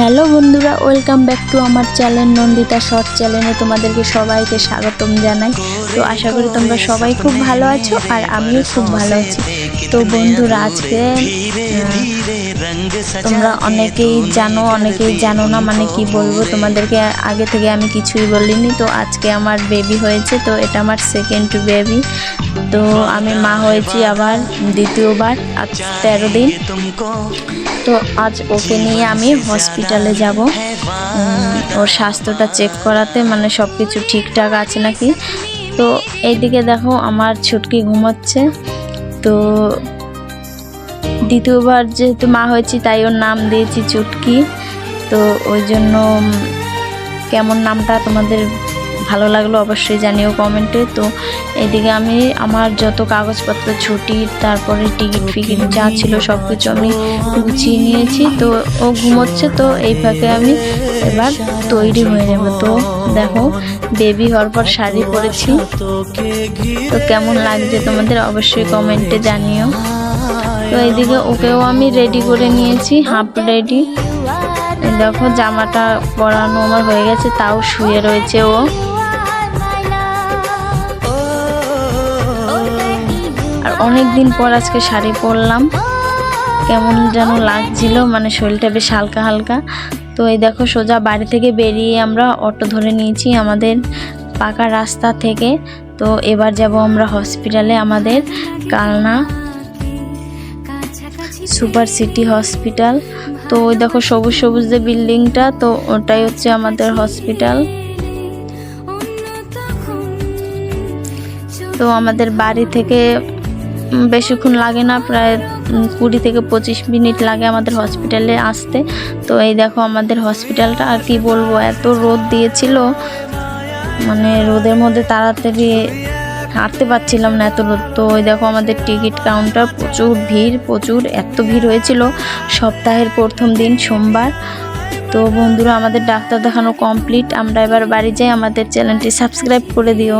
Hello বন্ধুরা, welcome back to আমার channel Nandita short চ্যানেলে তোমাদেরকে সবাইকে স্বাগতম জানাই। তো আশা করি তোমরা সবাই খুব ভালো আছো আর আমিও খুব ভালো আছি। তো বন্ধুরা, আজকে তোমরা অনেকেই জানো অনেকেই জানো না মানে কি বলব, তোমাদেরকে আগে থেকে আমি কিছুই বলিনি। তো আজকে আমার বেবি হয়েছে, তো এটা আমার সেকেন্ড বেবি তো আমি মা হয়েছি আবার দ্বিতীয়বার আজ তেরো দিন। তো আজ ওকে নিয়ে আমি হসপিটালে যাব। ওর স্বাস্থ্যটা চেক করাতে মানে সব কিছু ঠিকঠাক আছে নাকি? তো এইদিকে দেখো আমার ছুটকি ঘুমাচ্ছে। তো দ্বিতীয়বার যেহেতু মা হয়েছি, তাই ওর নাম দিয়েছি চুটকি তো ওই জন্য কেমন নামটা তোমাদের ভালো লাগল অবশ্যই জানিও কমেন্টে তো এদিকে আমি আমার যত কাগজপত্র, ছুটি, তারপরে টিকিট ফিকিট যা ছিল সব কিছু আমি গুছিয়ে নিয়েছি। তো ও ঘুমোচ্ছে তো এই ফাঁকে আমি এবার তৈরি হয়ে যাব তো দেখো বেবি হওয়ার পর শাড়ি পরেছি। তো কেমন লাগছে তোমাদের অবশ্যই কমেন্টে জানিও। তো এইদিকে ওকেও আমি রেডি করে নিয়েছি হাফ রেডি দেখো, জামাটা পরানো আমার হয়ে গেছে, তাও শুয়ে রয়েছে ও। আর অনেক দিন পর আজকে শাড়ি পরলাম। কেমন যেন লাগছিল মানে শরীরটা বেশ হালকা হালকা। তো এই দেখো, সোজা বাড়ি থেকে বেরিয়ে আমরা অটো ধরে নিয়েছি আমাদের পাকা রাস্তা থেকে। তো এবার যাব আমরা হসপিটালে আমাদের কালনা সুপার সিটি হসপিটাল। তো ওই দেখো, সবুজ সবুজ যে বিল্ডিংটা, তো ওটাই হচ্ছে আমাদের হসপিটাল। তো আমাদের বাড়ি থেকে বেশিক্ষণ লাগে না, প্রায় কুড়ি থেকে পঁচিশ মিনিট লাগে আমাদের হসপিটালে আসতে। তো এই দেখো আমাদের হসপিটালটা, আর কি বলব, এত রোদ দিয়েছিল। মানে রোদের মধ্যে তাড়াতাড়ি হাঁটতে পারছিলাম না এত রোদ। তো ওই দেখো আমাদের টিকিট কাউন্টার, প্রচুর ভিড়, প্রচুর, এত ভিড় হয়েছিল। সপ্তাহের প্রথম দিন সোমবার। তো বন্ধুরা, আমাদের ডাক্তার দেখানো কমপ্লিট আমরা এবার বাড়ি যাই। আমাদের চ্যানেলটি সাবস্ক্রাইব করে দিও।